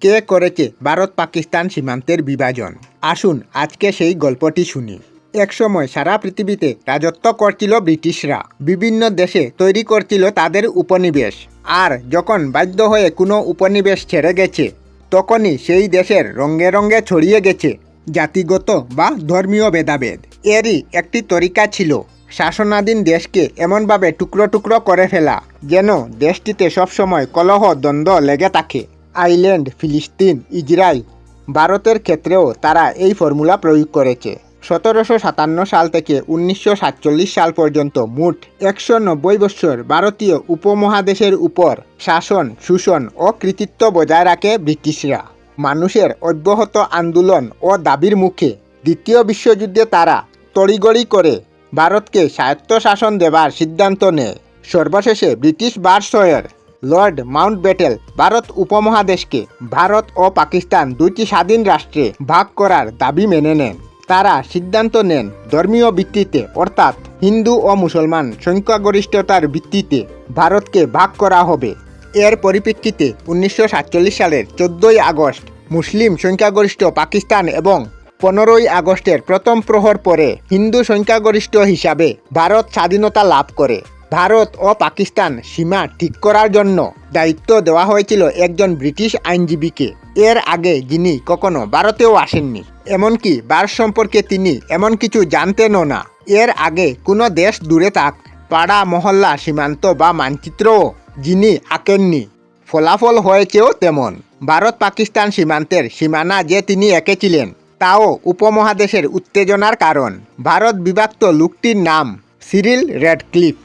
কে করেছে ভারত পাকিস্তান সীমান্তের বিভাজন? আসুন আজকে সেই গল্পটি শুনি। একসময় সারা পৃথিবীতে রাজত্ব করছিল ব্রিটিশরা। বিভিন্ন দেশে তৈরি করছিল তাদের উপনিবেশ। আর যখন বাধ্য হয়ে কোনো উপনিবেশ ছেড়ে গেছে, তখনই সেই দেশের রঙ্গে রঙ্গে ছড়িয়ে গেছে জাতিগত বা ধর্মীয় ভেদাভেদ। এরই একটি তরিকা ছিল, শাসনাধীন দেশকে এমনভাবে টুকরো টুকরো করে ফেলা, যেন দেশটিতে সবসময় কলহ দ্বন্দ্ব লেগে থাকে। আইল্যান্ড, ফিলিস্তিন ইসরায়েল ভারতের ক্ষেত্রেও তারা এই ফর্মুলা প্রয়োগ করেছে। সতেরোশো সাতান্ন সাল থেকে উনিশশো সাতচল্লিশ সাল পর্যন্ত মোট একশো নব্বই বছর ভারতীয় উপমহাদেশের উপর শাসন, শোষণ ও কৃতিত্ব বজায় রাখে ব্রিটিশরা। মানুষের অব্যাহত আন্দোলন ও দাবির মুখে দ্বিতীয় বিশ্বযুদ্ধে তারা তড়িগড়ি করে ভারতকে স্বায়ত্তশাসন দেবার সিদ্ধান্ত নেয়। সর্বশেষে ব্রিটিশ বারসয়ের লর্ড মাউন্ট ব্যাটেল ভারত উপমহাদেশকে ভারত ও পাকিস্তান দুইটি স্বাধীন রাষ্ট্রে ভাগ করার দাবি মেনে নেন। তারা সিদ্ধান্ত নেন ধর্মীয় ভিত্তিতে, অর্থাৎ হিন্দু ও মুসলমান সংখ্যাগরিষ্ঠতার ভিত্তিতে ভারতকে ভাগ করা হবে। এর পরিপ্রেক্ষিতে উনিশশো সাতচল্লিশ সালের চোদ্দোই আগস্ট মুসলিম সংখ্যাগরিষ্ঠ পাকিস্তান এবং পনেরোই আগস্টের প্রথম প্রহর পরে হিন্দু সংখ্যাগরিষ্ঠ হিসাবে ভারত স্বাধীনতা লাভ করে। ভারত ও পাকিস্তান সীমা ঠিক করার জন্য দায়িত্ব দেওয়া হয়েছিল একজন ব্রিটিশ আইনজীবীকে। এর আগে যিনি কখনো ভারতেও আসেননি। এমনকি ভারত সম্পর্কে তিনি এমন কিছু জানতেনও না। এর আগে কোনো দেশ দূরে থাক, পাড়া, মহল্লা, সীমান্ত বা মানচিত্রও যিনি আঁকেননি, ফলাফল হয়েছেও তেমন। ভারত পাকিস্তান সীমান্তের সীমানা যে তিনি এঁকেছিলেন, তাও উপমহাদেশের উত্তেজনার কারণ। ভারত বিভক্ত লোকটির নাম সিরিল রেডক্লিফ।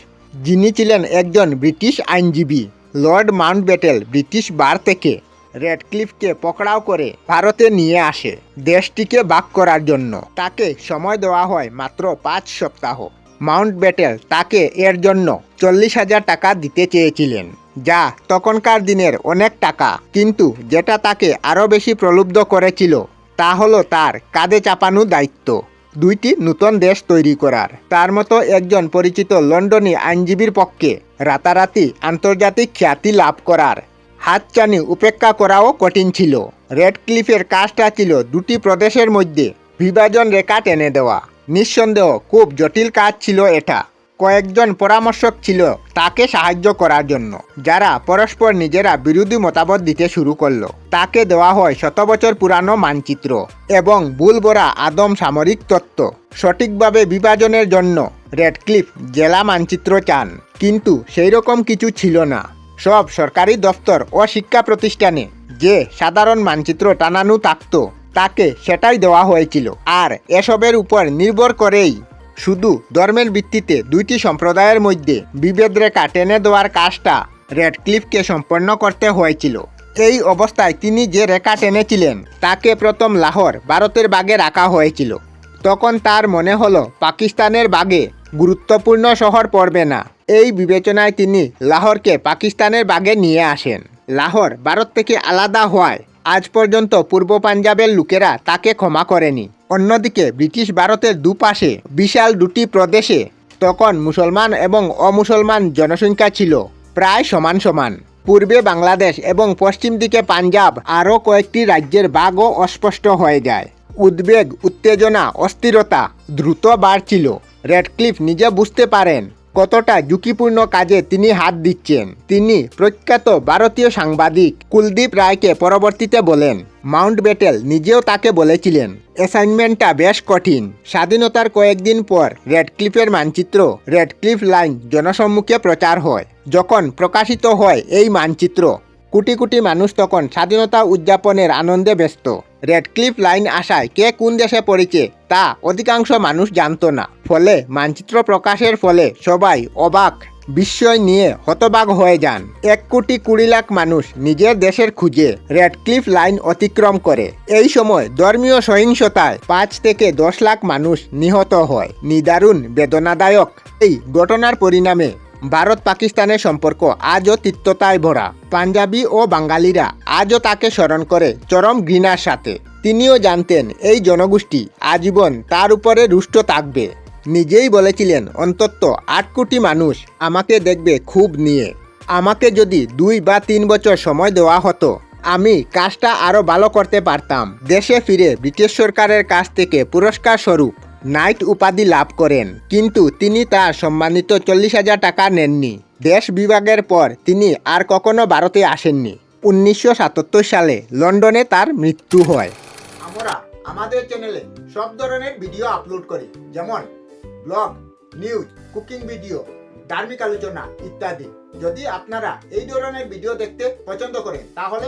যিনি ছিলেন একজন ব্রিটিশ আইনজীবী, lord Mountbatten British bar থেকে রেডক্লিফকে পকড়াও করে ভারতে নিয়ে আসে দেশটিকে বাক করার জন্য। তাকে সময় দেওয়া হয় মাত্র পাঁচ সপ্তাহ। মাউন্ট ব্যাটেল তাকে এর জন্য চল্লিশ হাজার টাকা দিতে চেয়েছিলেন, যা তখনকার দিনের অনেক টাকা। কিন্তু যেটা তাকে আরও বেশি প্রলুব্ধ করেছিল, তা হলো তার কাঁধে চাপানো দায়িত্ব। দুইটি নতুন দেশ তৈরি করার। তার মতো একজন পরিচিত লন্ডনী আইনজীবীর পক্ষে রাতারাতি আন্তর্জাতিক খ্যাতি লাভ করার হাতচানি উপেক্ষা করাও কঠিন ছিল। রেড ক্লিফের কাজটা ছিল দুটি প্রদেশের মধ্যে বিভাজন রেখা টেনে দেওয়া। নিঃসন্দেহ খুব জটিল কাজ ছিল এটা। কয়েকজন পরামর্শক ছিল তাকে সাহায্য করার জন্য, যারা পরস্পর নিজেরা বিরোধী মতামত দিতে শুরু করল। তাকে দেওয়া হয় শত বছর পুরানো মানচিত্র এবং বুলবরা আদম সামরিক তত্ত্ব। সঠিকভাবে বিভাজনের জন্য রেডক্লিফ জেলা মানচিত্র চান, কিন্তু সেই রকম কিছু ছিল না। সব সরকারি দফতর ও শিক্ষা প্রতিষ্ঠানে যে সাধারণ মানচিত্র টানানো থাকত, তাকে সেটাই দেওয়া হয়েছিল। আর এসবের উপর নির্ভর করেই শুধু ধর্মের ভিত্তিতে দুইটি সম্প্রদায়ের মধ্যে বিভেদ রেখা টেনে দেওয়ার কাজটা রেডক্লিফকে সম্পন্ন করতে হয়েছিল। এই অবস্থায় তিনি যে রেখা টেনেছিলেন, তাকে প্রথম লাহোর ভারতের বাগে রাখা হয়েছিল। তখন তার মনে হলো, পাকিস্তানের বাগে গুরুত্বপূর্ণ শহর পড়বে না। এই বিবেচনায় তিনি লাহোরকে পাকিস্তানের বাগে নিয়ে আসেন। লাহোর ভারত থেকে আলাদা হওয়ায় আজ পর্যন্ত পূর্ব পাঞ্জাবের লোকেরা তাকে ক্ষমা করেনি। অন্যদিকে ব্রিটিশ ভারতের দুপাশে বিশাল দুটি প্রদেশে তখন মুসলমান এবং অমুসলমান জনসংখ্যা ছিল, প্রায় সমান সমান। পূর্বে বাংলাদেশ এবং পশ্চিম দিকে পাঞ্জাব আরও কয়েকটি রাজ্যের বাঘও অস্পষ্ট হয়ে যায়। উদ্বেগ, উত্তেজনা, অস্থিরতা দ্রুত বাড়ছিল। রেডক্লিফ নিজে বুঝতে পারেন কতটা ঝুঁকিপূর্ণ কাজে তিনি হাত দিচ্ছেন? তিনি প্রখ্যাত ভারতীয় সাংবাদিক কুলদীপ রায়কে পরবর্তীতে বলেন, মাউন্ট বেটেল নিজেও তাকে বলেছিলেন, অ্যাসাইনমেন্টটা বেশ কঠিন। স্বাধীনতার কয়েকদিন পর রেডক্লিফের মানচিত্র, রেডক্লিফ লাইন জনসম্মুখে প্রচার হয়। যখন প্রকাশিত হয় এই মানচিত্র কোটি কোটি মানুষ তখন স্বাধীনতা উদযাপনের আনন্দে ব্যস্ত। রেডক্লিফ লাইন আসায় কে কোন দেশে পড়েছে তা অধিকাংশ মানুষ জানত না। ফলে মানচিত্র প্রকাশের ফলে সবাই অবাক বিস্ময় নিয়ে হতবাক হয়ে যান। এক কোটি কুড়ি লাখ মানুষ নিজের দেশের খুঁজে রেডক্লিফ লাইন অতিক্রম করে। এই সময় ধর্মীয় সহিংসতায় পাঁচ থেকে দশ লাখ মানুষ নিহত হয়। নিদারুণ বেদনাদায়ক এই ঘটনার পরিণামে ভারত পাকিস্তানের সম্পর্ক আজও তিক্ততায় ভরা। পাঞ্জাবি ও বাঙালিরা আজও তাকে স্মরণ করে চরম ঘৃণার সাথে। তিনিও জানতেন এই জনগোষ্ঠী আজীবন তার উপরে রুষ্ট থাকবে। নিজেই বলেছিলেন, অন্তত আট কোটি মানুষ আমাকে দেখবে খুব নিয়ে। আমাকে যদি দুই বা তিন বছর সময় দেওয়া হতো, আমি কাজটা আরও ভালো করতে পারতাম। দেশে ফিরে ব্রিটিশ সরকারের কাছ থেকে পুরস্কার স্বরূপ নাইট উপাধি লাভ করেন। কিন্তু তিনি তার সম্মানিত চল্লিশ হাজার টাকা নেননি। দেশ বিভাগের পর তিনি আর কখনো ভারতে আসেননি। উনিশশো সাতাত্তর সালে লন্ডনে তার মৃত্যু হয়। আমরা আমাদের চ্যানেলে সব ধরনের ভিডিও আপলোড করি। যেমন ব্লগ নিউজ কুকিং ভিডিও ধার্মিক আলোচনা ইত্যাদি। যদি আপনারা এই ধরনের ভিডিও দেখতে পছন্দ করেন, তাহলে